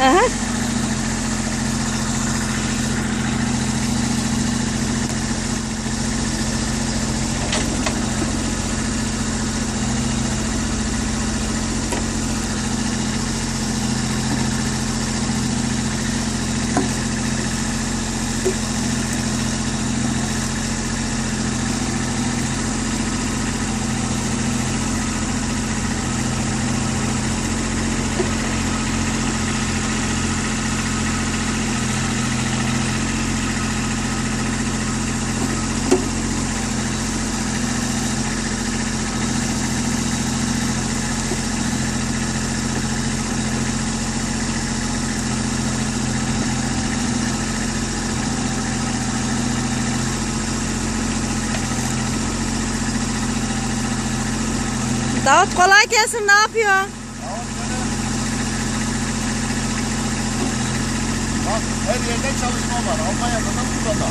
Aha. Davut kolay gelsin ne yapıyor? Bak her yerde çalışma var. Almanya'da da burada da.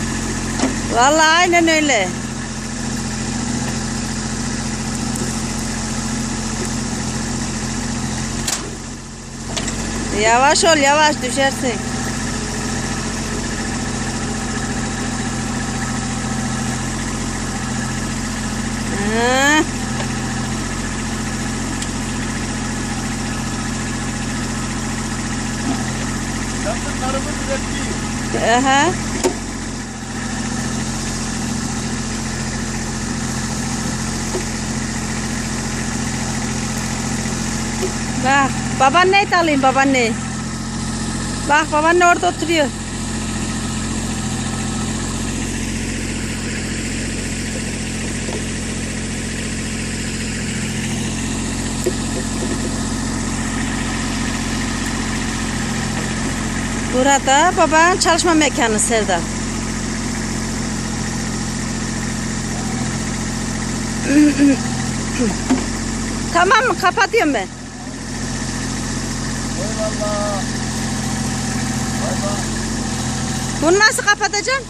Vallahi aynen öyle. Yavaş ol yavaş düşersin. Kendi tarımın ürettiği. aha. Bak babaanneyi de alayım babaanneyi. Bak babaanne orada oturuyor. Burada babanın çalışma mekanı Serdar. tamam mı? Kapatıyorum ben. Eyvallah. Bay bay. Bunu nasıl kapatacağım?